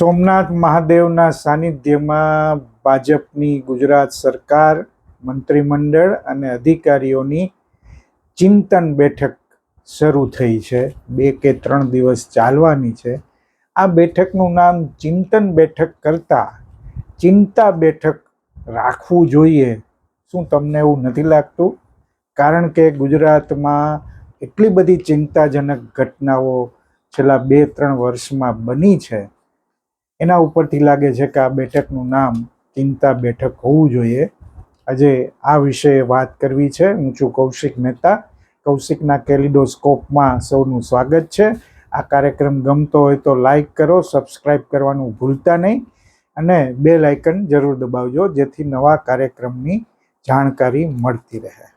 સોમનાથ મહાદેવના સાનિધ્યમાં ભાજપની ગુજરાત સરકાર, મંત્રીમંડળ અને અધિકારીઓની ચિંતન બેઠક શરૂ થઈ છે. બે કે ત્રણ દિવસ ચાલવાની છે. આ બેઠકનું નામ ચિંતન બેઠક કરતાં ચિંતા બેઠક રાખવું જોઈએ. શું તમને એવું નથી લાગતું? કારણ કે ગુજરાતમાં એટલી બધી ચિંતાજનક ઘટનાઓ છેલ્લા બે ત્રણ વર્ષમાં બની છે. એના ઉપરથી લાગે છે કે આ બેઠકનું નામ ચિંતા બેઠક હોવું જોઈએ. આજે આ વિશે વાત કરવી છે. હું છું કૌશિક મહેતા. કૌશિકના કેલિડોસ્કોપમાં સૌનું સ્વાગત છે. આ કાર્યક્રમ ગમતો હોય તો લાઈક કરો સબસ્ક્રાઈબ કરવાનું ભૂલતા નહીં અને બે લાઇકન જરૂર દબાવજો, જેથી નવા કાર્યક્રમની જાણકારી મળતી રહે.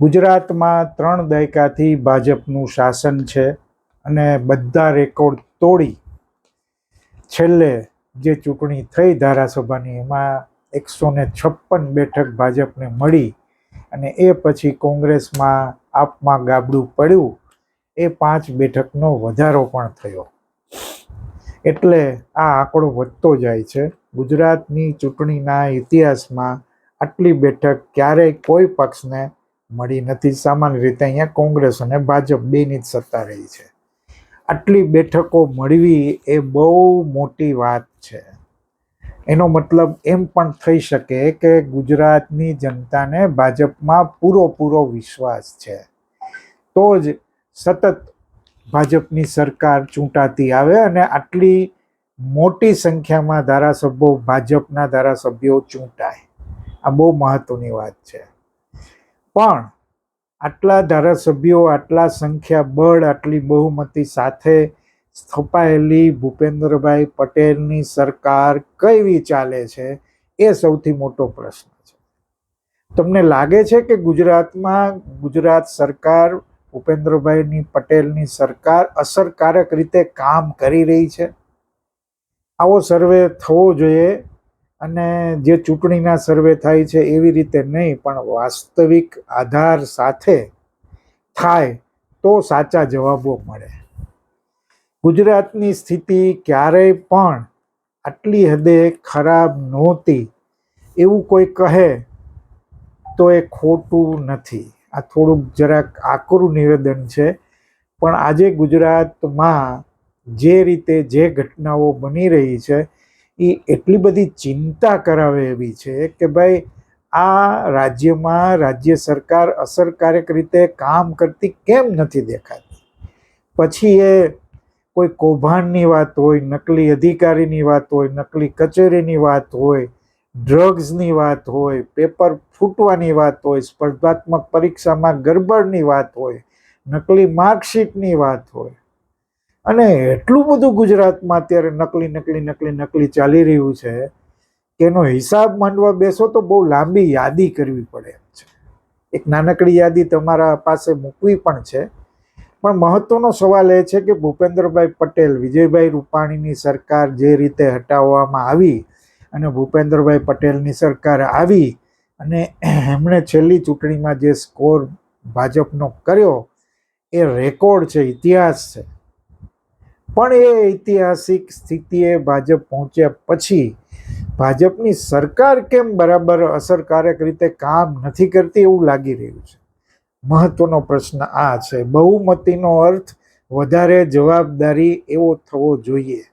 ગુજરાતમાં ત્રણ દાયકાથી ભાજપનું શાસન છે અને બધા રેકોર્ડ તોડી છેલ્લે જે ચૂંટણી થઈ ધારાસભાની, એમાં એકસો ને છપ્પન બેઠક ભાજપને મળી અને એ પછી કોંગ્રેસમાં આપમાં ગાબડું પડ્યું. એ પાંચ બેઠકનો વધારો પણ થયો. એટલે આ આંકડો વધતો જાય છે. ગુજરાતની ચૂંટણીના ઇતિહાસમાં આટલી બેઠક ક્યારેય કોઈ પક્ષને મળી નથી. સામાન્ય રીતે અહીંયા કોંગ્રેસ અને ભાજપ બેની જ સત્તા રહી છે. આટલી બેઠકો મળવી એ બહુ મોટી વાત છે. એનો મતલબ એમ પણ થઈ શકે કે ગુજરાતની જનતાને ભાજપમાં પૂરો વિશ્વાસ છે. તો જ સતત ભાજપની સરકાર ચૂંટાતી આવે અને આટલી મોટી સંખ્યામાં ધારાસભ્યો ભાજપના ધારાસભ્યો ચૂંટાય. આ બહુ મહત્વની વાત છે. પણ આટલા ધારાસભ્યો, આટલા સંખ્યા બળ, આટલી બહુમતી સાથે સ્થપાયેલી ભૂપેન્દ્રભાઈ પટેલની સરકાર કેવી ચાલે છે એ સૌથી મોટો પ્રશ્ન છે. તમને લાગે છે કે ગુજરાતમાં ગુજરાત સરકાર ભૂપેન્દ્રભાઈની પટેલની સરકાર અસરકારક રીતે કામ કરી રહી છે? આવો સર્વે થવો જોઈએ. અને જે ચૂંટણીના સર્વે થાય છે એવી રીતે નહીં, પણ વાસ્તવિક આધાર સાથે થાય તો સાચા જવાબો મળે. ગુજરાતની સ્થિતિ ક્યારેય પણ આટલી હદે ખરાબ નહોતી. એવું કોઈ કહે તો એ ખોટું નથી. આ થોડુંક જરાક આકરું નિવેદન છે. પણ આજે ગુજરાતમાં જે રીતે જે ઘટનાઓ બની રહી છે એ એટલી બધી ચિંતા કરાવે એવી છે કે ભાઈ, આ રાજ્યમાં રાજ્ય સરકાર અસરકારક રીતે કામ કરતી કેમ નથી દેખાતી? પછી એ કોઈ કૌભાંડની વાત હોય, નકલી અધિકારીની વાત હોય, નકલી કચેરીની વાત હોય, ડ્રગ્સની વાત હોય, પેપર ફૂટવાની વાત હોય, સ્પર્ધાત્મક પરીક્ષામાં ગરબડની વાત હોય, નકલી માર્કશીટની વાત હોય અને એટલું બધું ગુજરાતમાં અત્યારે નકલી નકલી નકલી નકલી ચાલી રહ્યું છે કે એનો હિસાબ માંડવા બેસો તો બહુ લાંબી યાદી કરવી પડે એમ છે. એક નાનકડી યાદી તમારા પાસે મૂકવી પણ છે. પણ મહત્વનો સવાલ એ છે કે ભૂપેન્દ્રભાઈ પટેલ, વિજયભાઈ રૂપાણીની સરકાર જે રીતે હટાવવામાં આવી અને ભૂપેન્દ્રભાઈ પટેલની સરકાર આવી અને એમણે છેલ્લી ચૂંટણીમાં જે સ્કોર ભાજપનો કર્યો, એ રેકોર્ડ છે, ઇતિહાસ છે. પણ એ ઐતિહાસિક સ્થિતિએ ભાજપ પહોંચ્યા પછી ભાજપની સરકાર કેમ બરાબર અસરકારક રીતે કામ નથી કરતી એવું લાગી રહ્યું છે? મહત્વનો પ્રશ્ન આ છે. બહુમતીનો અર્થ વધારે જવાબદારી એવો થવો જોઈએ.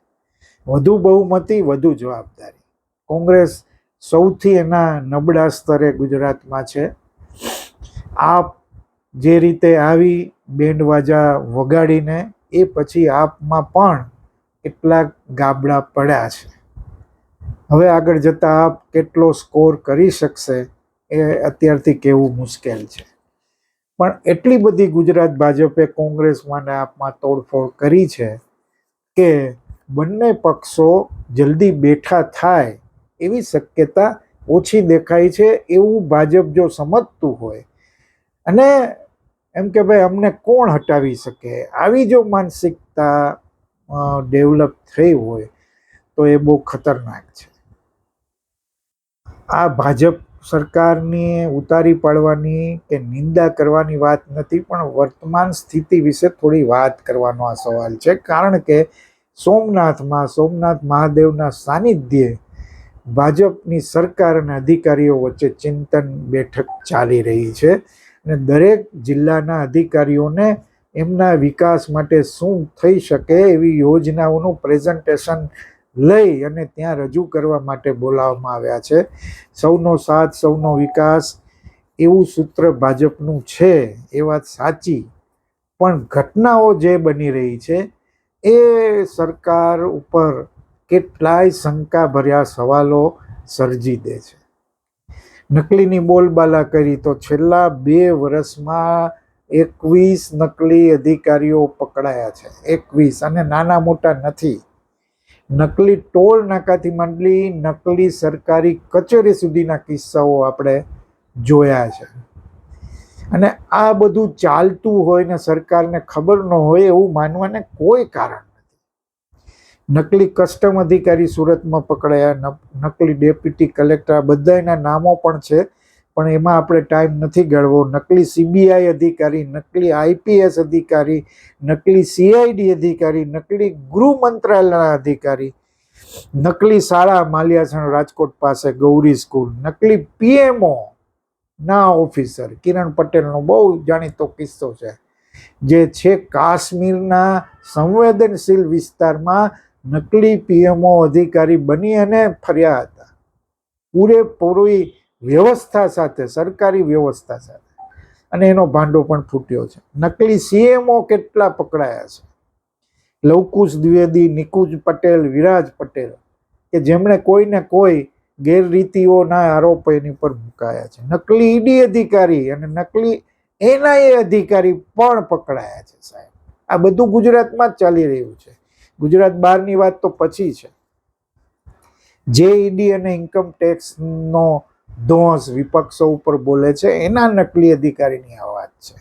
વધુ બહુમતી, વધુ જવાબદારી. કોંગ્રેસ સૌથી એના નબળા સ્તરે ગુજરાતમાં છે. આપ જે રીતે આવી બેન્ડવાજા વગાડીને એ પછી આપમાં પણ કેટલાક ગાબડા પડ્યા છે. હવે આગળ જતાં આપ કેટલો સ્કોર કરી શકશે એ અત્યારથી કહેવું મુશ્કેલ છે. પણ એટલી બધી ગુજરાત ભાજપે કોંગ્રેસમાં ને આપમાં તોડફોડ કરી છે કે બંને પક્ષો જલ્દી બેઠા થાય એવી શક્યતા ઓછી દેખાય છે એવું ભાજપ જો સમજતું હોય. અને એમ કે ભાઈ, અમને કોણ હટાવી શકે? આવી જો માનસિકતા ડેવલપ થઈ હોય, તો એ બહુ ખતરનાક છે. આ ભાજપ સરકારની ઉતારી પાડવાની કે નિંદા કરવાની વાત નથી, પણ વર્તમાન સ્થિતિ વિશે થોડી વાત કરવાનો આ સવાલ છે. કારણ કે સોમનાથમાં, સોમનાથ મહાદેવના સાનિધ્યે ભાજપની સરકાર અને અધિકારીઓ વચ્ચે ચિંતન બેઠક ચાલી રહી છે. અને દરેક જિલ્લાના અધિકારીઓને એમના વિકાસ માટે શું થઈ શકે એવી યોજનાઓનું પ્રેઝન્ટેશન લઈ અને ત્યાં રજૂ કરવા માટે બોલાવવામાં આવ્યા છે. સૌનો સાથ, સૌનો વિકાસ એવું સૂત્ર ભાજપનું છે, એ વાત સાચી. પણ ઘટનાઓ જે બની રહી છે, એ સરકાર ઉપર કેટલાય શંકાભર્યા સવાલો સર્જી દે છે. નકલીની બોલબાલા કરી તો છેલ્લા બે વર્ષમાં એકવીસ નકલી અધિકારીઓ પકડાયા છે. એકવીસ અને નાના મોટા નથી. નકલી ટોલ નાકાથી માંડી નકલી સરકારી કચેરી સુધીના કિસ્સાઓ આપણે જોયા છે. અને આ બધું ચાલતું હોય ને સરકારને ખબર ન હોય એવું માનવાને કોઈ કારણ નકલી કસ્ટમ અધિકારી સુરતમાં પકડાયા નક- નકલી ડેપ્યુટી કલેક્ટર, આ બધાના નામો પણ છે, પણ એમાં આપણે ટાઈમ નથી ગાળવો. નકલી સીબીઆઈ અધિકારી, નકલી આઈપીએસ અધિકારી, નકલી સીઆઈડી અધિકારી, નકલી ગૃહ મંત્રાલયના અધિકારી, નકલી શાળા માલિયાસણ રાજકોટ પાસે ગૌરી સ્કૂલ, નકલી પીએમઓ ના ઓફિસર. કિરણ પટેલનો બહુ જાણીતો કિસ્સો છે, જે છે કાશ્મીરના સંવેદનશીલ વિસ્તારમાં નકલી પીએમઓ અધિકારી બની અને ફર્યા હતા. પૂરેપૂરી વ્યવસ્થા સાથે, સરકારી વ્યવસ્થા સાથે. અને એનો ભાંડો પણ ફૂટ્યો છે. નકલી સીએમઓ કેટલા પકડાયા છે? લવકુશ દ્વિવેદી, નિકુંજ પટેલ, વિરાજ પટેલ, કે જેમણે કોઈને કોઈ ગેરરીતિઓના આરોપો એની પર મુકાયા છે. નકલી ઈડી અધિકારી અને નકલી એનઆઈએ અધિકારી પણ પકડાયા છે સાહેબ. આ બધું ગુજરાતમાં જ ચાલી રહ્યું છે. ગુજરાત બહારની વાત તો પછી છે. જે ઈડી અને ઇન્કમ ટેક્સનો ધોંસ વિપક્ષો ઉપર બોલે છે, એના નકલી અધિકારીની આ વાત છે.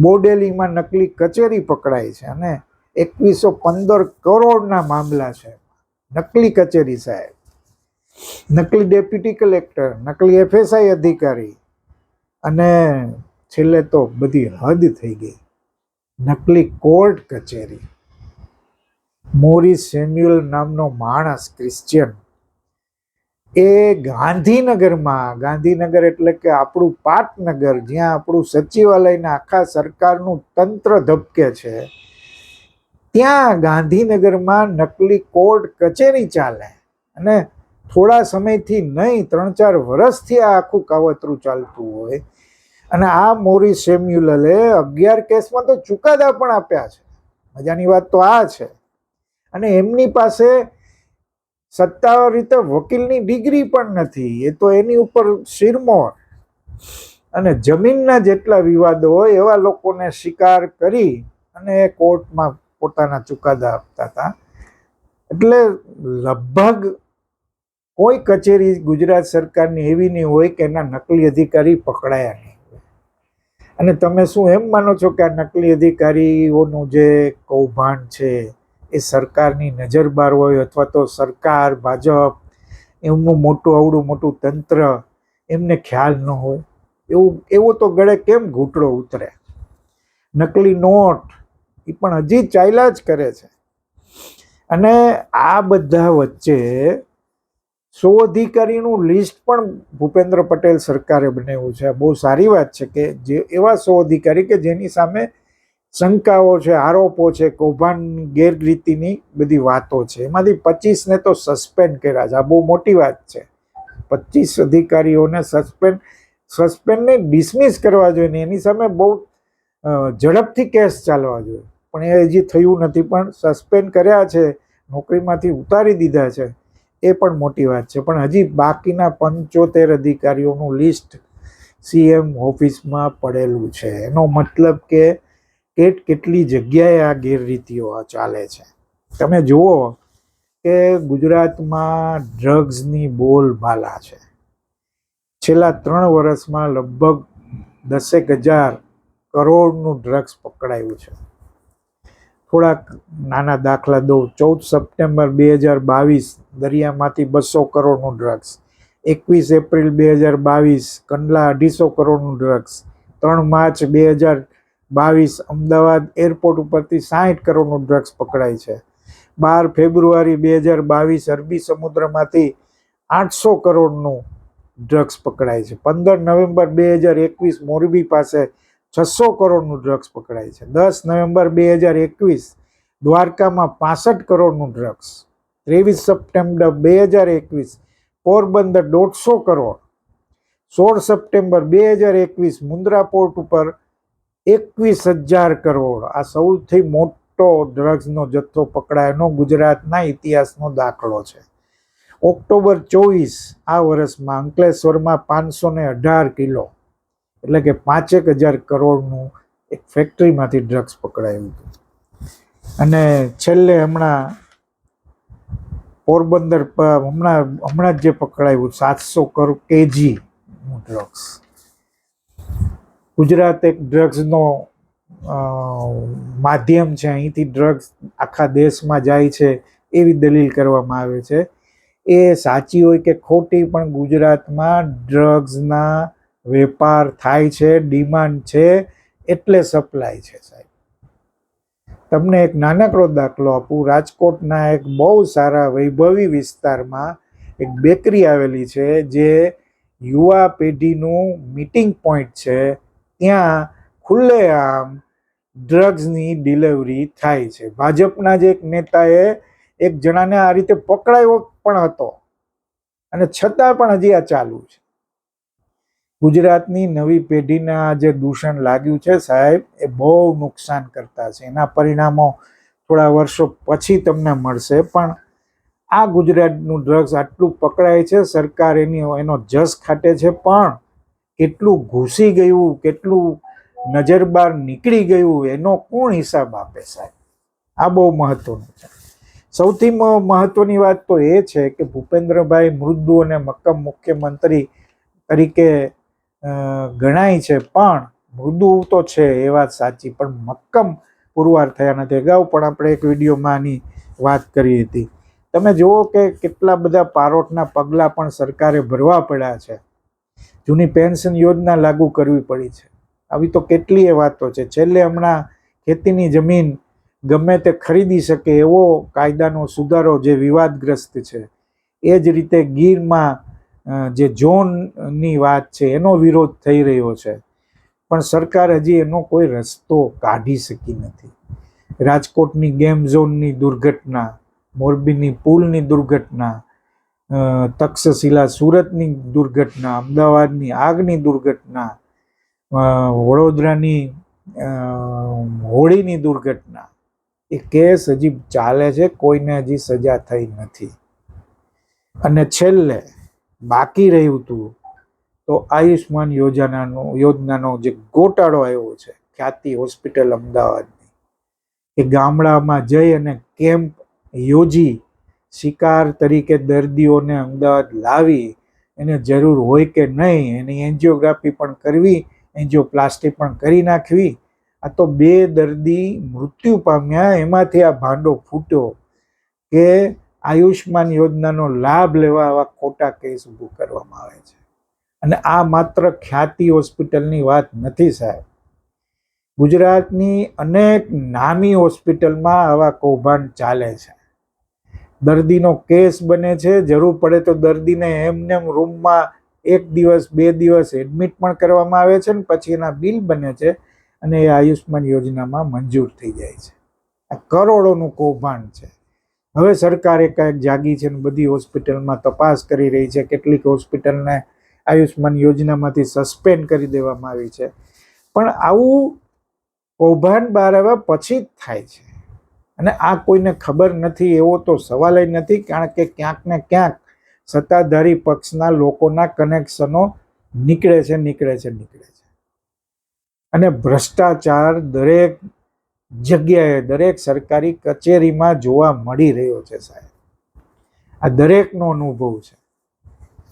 બોડેલીમાં નકલી કચેરી પકડાઈ છે અને એકવીસો પંદર કરોડના મામલા છે. નકલી કચેરી સાહેબ. નકલી ડેપ્યુટી કલેક્ટર, નકલી એફએસઆઈ અધિકારી અને છેલ્લે તો બધી હદ થઈ ગઈ. નકલી કોર્ટ કચેરી. મોરિસ સેમ્યુઅલ નામનો માણસ ક્રિશ્ચિયન. એ ગાંધીનગરમાં, ગાંધીનગર એટલે કે આપણું પાટનગર, જ્યાં આપણું સચિવાલયના આખા સરકારનું તંત્ર ધબકે છે, ત્યાં ગાંધીનગરમાં નકલી કોર્ટ કચેરી ચાલે અને થોડા સમયથી નહીં ત્રણ ચાર વર્ષથી આ આખું કાવતરું ચાલતું હોય. અને આ મોરી સેમ્યુલલે અગિયાર કેસમાં તો ચુકાદા પણ આપ્યા છે. મજાની વાત તો આ છે. અને એમની પાસે સત્તાવાર રીતે વકીલની ડિગ્રી પણ નથી. એ તો એની ઉપર શિરમોર. અને જમીનના જેટલા વિવાદો હોય એવા લોકોને શિકાર કરી અને એ કોર્ટમાં પોતાના ચુકાદા આપતા હતા. એટલે લગભગ કોઈ કચેરી ગુજરાત સરકારની એવી નહીં હોય કે એના નકલી અધિકારી પકડાયા નહીં. અને તમે શું એમ માનો છો કે આ નકલી અધિકારીઓનું જે કૌભાંડ છે એ સરકારની નજર બહાર હોય અથવા તો સરકાર, ભાજપ, એમનું મોટું આવડું મોટું તંત્ર, એમને ખ્યાલ ન હોય. એવું, એવો તો ગળે કેમ ઘૂંટડો ઉતરે નકલી નોટ એ પણ હજી ચાલ્યા જ કરે છે. અને આ બધા વચ્ચે સો અધિકારીનું લિસ્ટ પણ ભૂપેન્દ્ર પટેલ સરકારે બનાવ્યું છે. બહુ સારી વાત છે કે જે એવા સો અધિકારી કે જેની સામે શંકાઓ છે, આરોપો છે, કૌભાંડ ગેરરીતિની બધી વાતો છે. એમાંથી પચીસને તો સસ્પેન્ડ કર્યા છે. આ બહુ મોટી વાત છે. પચીસ અધિકારીઓને સસ્પેન્ડ, સસ્પેન્ડને ડિસમિસ કરવા જોઈએ ને એની સામે બહુ ઝડપથી કેસ ચાલવા જોઈએ. પણ એ હજી થયું નથી. પણ સસ્પેન્ડ કર્યા છે, નોકરીમાંથી ઉતારી દીધા છે. એ પણ મોટી વાત છે. પણ હજી બાકીના પંચોતેર અધિકારીઓનું લિસ્ટ સીએમ ઓફિસમાં પડેલું છે. એનો મતલબ કે કેટ કેટલી જગ્યાએ આ ગેરરીતિઓ ચાલે છે? તમે જુઓ કે ગુજરાતમાં ડ્રગ્સની બોલબાલા છે. છેલ્લા ત્રણ વર્ષમાં લગભગ દસેક હજાર કરોડનું ડ્રગ્સ પકડાયું છે. થોડાક નાના દાખલા દઉં. ચૌદ સપ્ટેમ્બર બે હજાર બાવીસ દરિયામાંથી બસો કરોડનું ડ્રગ્સ, એકવીસ એપ્રિલ બે હજાર બાવીસ કંડલા અઢીસો કરોડનું ડ્રગ્સ, ત્રણ માર્ચ બે હજાર બાવીસ અમદાવાદ એરપોર્ટ ઉપરથી સાઠ કરોડનું ડ્રગ્સ પકડાય છે. બાર ફેબ્રુઆરી બે હજાર બાવીસ અરબી સમુદ્રમાંથી આઠસો કરોડનું ડ્રગ્સ પકડાય છે. પંદર નવેમ્બર બે હજાર એકવીસ મોરબી પાસે છસો કરોડનું ડ્રગ્સ પકડાય છે. દસ નવેમ્બર બે હજાર એકવીસ દ્વારકામાં પાસઠ કરોડનું ડ્રગ્સ. ત્રેવીસ સપ્ટેમ્બર બે હજાર એકવીસ પોરબંદર દોઢસો કરોડ. સોળ સપ્ટેમ્બર બે હજાર એકવીસ મુન્દ્રા પોર્ટ ઉપર એકવીસ હજાર કરોડ. આ સૌથી મોટો ડ્રગ્સનો જથ્થો પકડાયેલો ગુજરાતના ઇતિહાસનો દાખલો છે. ઓક્ટોબર ચોવીસ આ વર્ષમાં અંકલેશ્વરમાં પાંચસો ને અઢાર કિલો, એટલે કે પાંચેક હજાર કરોડનું એક ફેક્ટરીમાંથી ડ્રગ્સ પકડાયું હતું. અને છેલ્લે હમણાં પોરબંદર હમણાં હમણાં જ જે પકડાયું, સાતસો કરોડ કેજી ડ્રગ્સ ગુજરાત એક ડ્રગ્સનો માધ્યમ છે. અહીંથી ડ્રગ્સ આખા દેશમાં જાય છે એવી દલીલ કરવામાં આવે છે. એ સાચી હોય કે ખોટી પણ ગુજરાતમાં ડ્રગ્સના વેપાર થાય છે ડિમાન્ડ છે, એટલે સપ્લાય છે સાહેબ. તમને એક નાનકડો દાખલો આપું. રાજકોટના એક બહુ સારા વૈભવી વિસ્તારમાં એક બેકરી આવેલી છે, જે યુવા પેઢીનું મીટિંગ પોઈન્ટ છે. ત્યાં ખુલ્લેઆમ ડ્રગ્સની ડિલિવરી થાય છે. ભાજપના જ એક નેતાએ એક જણાને આ રીતે પકડાયો પણ હતો. અને છતાં પણ હજી આ ચાલુ છે. ગુજરાતની નવી પેઢીના જે દૂષણ લાગ્યું છે સાહેબ, એ બહુ નુકસાન કરતા છે. એના પરિણામો થોડા વર્ષો પછી તમને મળશે. પણ આ ગુજરાતનું ડ્રગ્સ આટલું પકડાય છે, સરકાર એની એનો જસ ખાટે છે. પણ કેટલું ઘૂસી ગયું, કેટલું નજર બહાર નીકળી ગયું, એનો કોણ હિસાબ આપે સાહેબ? આ બહુ મહત્વનું છે. સૌથી મહત્વની વાત તો એ છે કે ભૂપેન્દ્રભાઈ મૃદુ અને મક્કમ મુખ્યમંત્રી તરીકે ગણાય છે, પણ મૃદુ તો છે એ વાત સાચી, પણ મક્કમ પુરવાર થયા નથી. અગાઉ પણ આપણે એક વિડીયોમાં આની વાત કરી હતી. તમે જુઓ કે કેટલા બધા પારોટના પગલાં પણ સરકારે ભરવા પડ્યા છે. જૂની પેન્શન યોજના લાગુ કરવી પડી છે. આવી તો કેટલીય વાતો છે. છેલ્લે હમણાં ખેતીની જમીન ગમે તે ખરીદી શકે એવો કાયદાનો સુધારો જે વિવાદગ્રસ્ત છે, એ જ રીતે ગીરમાં જે ઝોનની વાત છે, એનો વિરોધ થઈ રહ્યો છે. પણ સરકાર હજી એનો કોઈ રસ્તો કાઢી શકી નથી. રાજકોટની ગેમ ઝોનની દુર્ઘટના, મોરબીની પુલની દુર્ઘટના તક્ષશિલા સુરતની દુર્ઘટના, અમદાવાદની આગની દુર્ઘટના વડોદરાની હોળીની દુર્ઘટના. એ કેસ હજી ચાલે છે, કોઈને હજી સજા થઈ નથી. અને છેલ્લે બાકી રહ્યું હતું તો આયુષ્માન યોજનાનો યોજનાનો જે ગોટાળો આવ્યો છે, ખ્યાતિ હોસ્પિટલ અમદાવાદની. એ ગામડામાં જઈ અને કેમ્પ યોજી શિકાર તરીકે દર્દીઓને અમદાવાદ લાવી, એને જરૂર હોય કે નહીં, એની એન્જિયોગ્રાફી પણ કરવી, એન્જિયોપ્લાસ્ટી પણ કરી નાખવી. આ તો બે દર્દી મૃત્યુ પામ્યા, એમાંથી આ ભાંડો ફૂટ્યો કે આયુષ્માન યોજનાનો લાભ લેવા આવા ખોટા કેસ ઊભો કરવામાં આવે છે. અને આ માત્ર ખ્યાતિ હોસ્પિટલની વાત નથી સાહેબ. ગુજરાતની અનેક નામી હોસ્પિટલમાં આવા કૌભાંડ ચાલે છે. દર્દીનો કેસ બને છે, જરૂર પડે તો દર્દીને એમનેમ રૂમમાં એક દિવસ, બે દિવસ એડમિટ પણ કરવામાં આવે છે ને પછી એના બિલ બને છે અને એ આયુષ્માન યોજનામાં મંજૂર થઈ જાય છે. આ કરોડોનું કૌભાંડ છે. હવે સરકારે કાંઈક જાગી છે ને બધી હોસ્પિટલમાં તપાસ કરી રહી છે, કેટલીક હોસ્પિટલને આયુષ્માન યોજનામાંથી સસ્પેન્ડ કરી દેવામાં આવી છે. પણ આવું કૌભાંડ બહાર આવ્યા પછી જ થાય છે. અને આ કોઈને ખબર નથી એવો તો સવાલ જ નથી, કારણ કે ક્યાંક ને ક્યાંક સત્તાધારી પક્ષના લોકોના કનેક્શનો નીકળે છે નીકળે છે નીકળે છે. અને ભ્રષ્ટાચાર દરેક જગ્યાએ, દરેક સરકારી કચેરીમાં જોવા મળી રહ્યો છે સાહેબ. આ દરેકનો અનુભવ છે.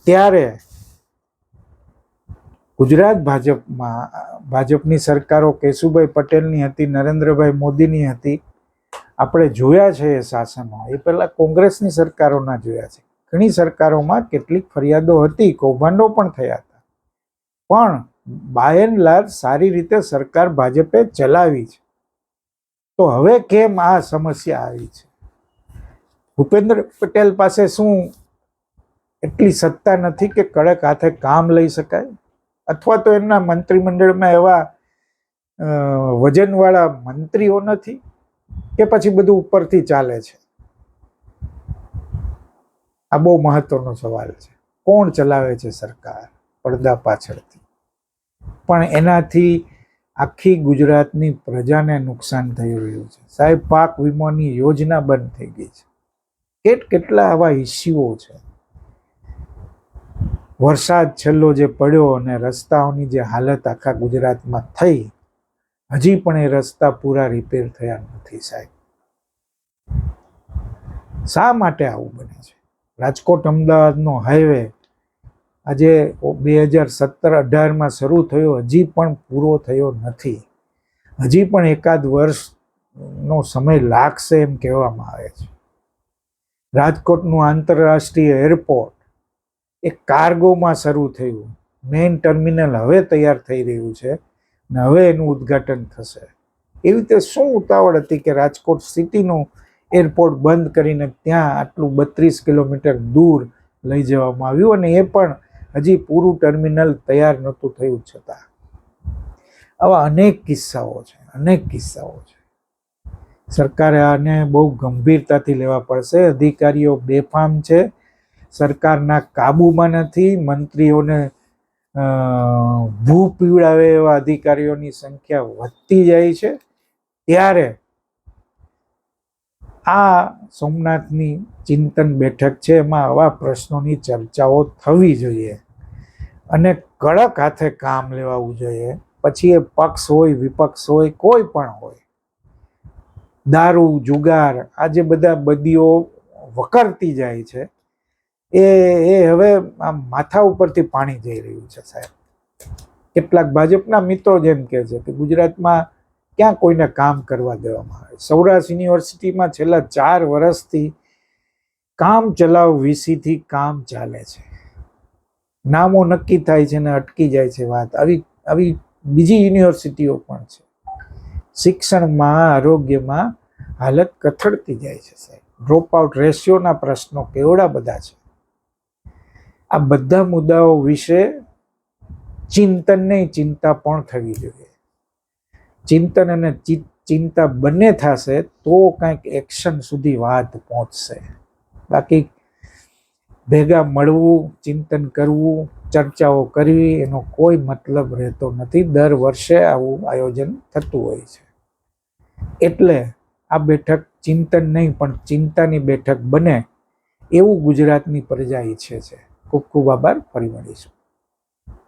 ત્યારે ગુજરાત ભાજપમાં, ભાજપની સરકારો કેશુભાઈ પટેલની હતી, નરેન્દ્રભાઈ મોદીની હતી આપણે જોયા છે એ શાસનો એ પહેલાં કોંગ્રેસની સરકારોના જોયા છે. ઘણી સરકારોમાં કેટલીક ફરિયાદો હતી, કૌભાંડો પણ થયા હતા. પણ બાય એન્ડ લાર્જ સારી રીતે સરકાર ભાજપે ચલાવી છે. તો હવે કેમ આ સમસ્યા આવી છે? ભૂપેન્દ્ર પટેલ પાસે શું એટલી સત્તા નથી કે કડક હાથે કામ લઈ શકાય? અથવા તો એમના મંત્રીમંડળમાં એવા વજનવાળા મંત્રીઓ નથી? કે પછી બધું ઉપરથી ચાલે છે? આ બહુ મહત્વનો સવાલ છે. કોણ ચલાવે છે સરકાર પડદા પાછળથી? પણ એનાથી આખી ગુજરાતની પ્રજાને નુકસાન થઈ રહ્યું છે. સાહેબ, પાક વીમોની યોજના બંધ થઈ ગઈ છે. કેટ કેટલા આવા ઇસ્યુઓ છે? વરસાદ છેલ્લો જે પડ્યો અને રસ્તાઓની જે હાલત આખા ગુજરાતમાં થઈ હજી પણ એ રસ્તા પૂરા રિપેર થયા નથી સાહેબ. શા માટે આવું બને છે? રાજકોટ અમદાવાદનો હાઈવે આજે બે હજાર સત્તર અઢારમાં શરૂ થયો, હજી પણ પૂરો થયો નથી. હજી પણ એકાદ વર્ષનો સમય લાગશે એમ કહેવામાં આવે છે. રાજકોટનું આંતરરાષ્ટ્રીય એરપોર્ટ એ કાર્ગોમાં શરૂ થયું. મેઇન ટર્મિનલ હવે તૈયાર થઈ રહ્યું છે. ને હવે એનું ઉદ્ઘાટન થશે. એવી રીતે શું ઉતાવળ હતી કે રાજકોટ સિટીનું એરપોર્ટ બંધ કરીને ત્યાં આટલું બત્રીસ કિલોમીટર દૂર લઈ જવામાં આવ્યું અને એ પણ હજી પૂરું ટર્મિનલ તૈયાર નહોતું થયું છતાં. આવા અનેક કિસ્સાઓ છે, અનેક કિસ્સાઓ છે. સરકારે આને બહુ ગંભીરતાથી લેવા પડશે. અધિકારીઓ બેફામ છે. સરકારના કાબુમાં નથી. મંત્રીઓને ભૂ પીવડાવે એવા અધિકારીઓની સંખ્યા વધતી જાય છે. ત્યારે આ સોમનાથની ચિંતન બેઠક છે, એમાં આવા પ્રશ્નોની ચર્ચાઓ થવી જોઈએ અને કડક હાથે કામ લેવાવું જોઈએ. પછી એ પક્ષ હોય, વિપક્ષ હોય, કોઈ પણ હોય. દારૂ, જુગાર, આ જે બધા બદીઓ વકરતી જાય છે એ એ હવે આમ માથા ઉપરથી પાણી જઈ રહ્યું છે સાહેબ. કેટલાક ભાજપના મિત્રો જેમ કહે છે કે ગુજરાતમાં ક્યાં કોઈને કામ કરવા દેવામાં આવે. સૌરાષ્ટ્ર યુનિવર્સિટીમાં છેલ્લા ચાર વર્ષથી કામ ચલાવ વીસીથી કામ ચાલે છે. નામો નક્કી થાય છે ને અટકી જાય છે વાત. આવી આવી બીજી યુનિવર્સિટીઓ પણ છે. શિક્ષણમાં, આરોગ્યમાં હાલત કથળતી જાય છે સાહેબ. ડ્રોપ આઉટ રેશિયોના પ્રશ્નો કેવડા બધા છે? આ બધા મુદ્દાઓ વિશે ચિંતન નહીં, ચિંતા પણ થવી જોઈએ. ચિંતન અને ચિંતા બંને થશે તો કંઈક એક્શન સુધી વાત પહોંચશે. બાકી ભેગા મળવું, ચિંતન કરવું, ચર્ચાઓ કરવી, એનો કોઈ મતલબ રહેતો નથી. દર વર્ષે આવું આયોજન થતું હોય છે. એટલે આ બેઠક ચિંતન નહીં, પણ ચિંતાની બેઠક બને એવું ગુજરાતની પ્રજા ઈચ્છે છે. ખૂબ ખૂબ આભાર. ફરી મળીશું.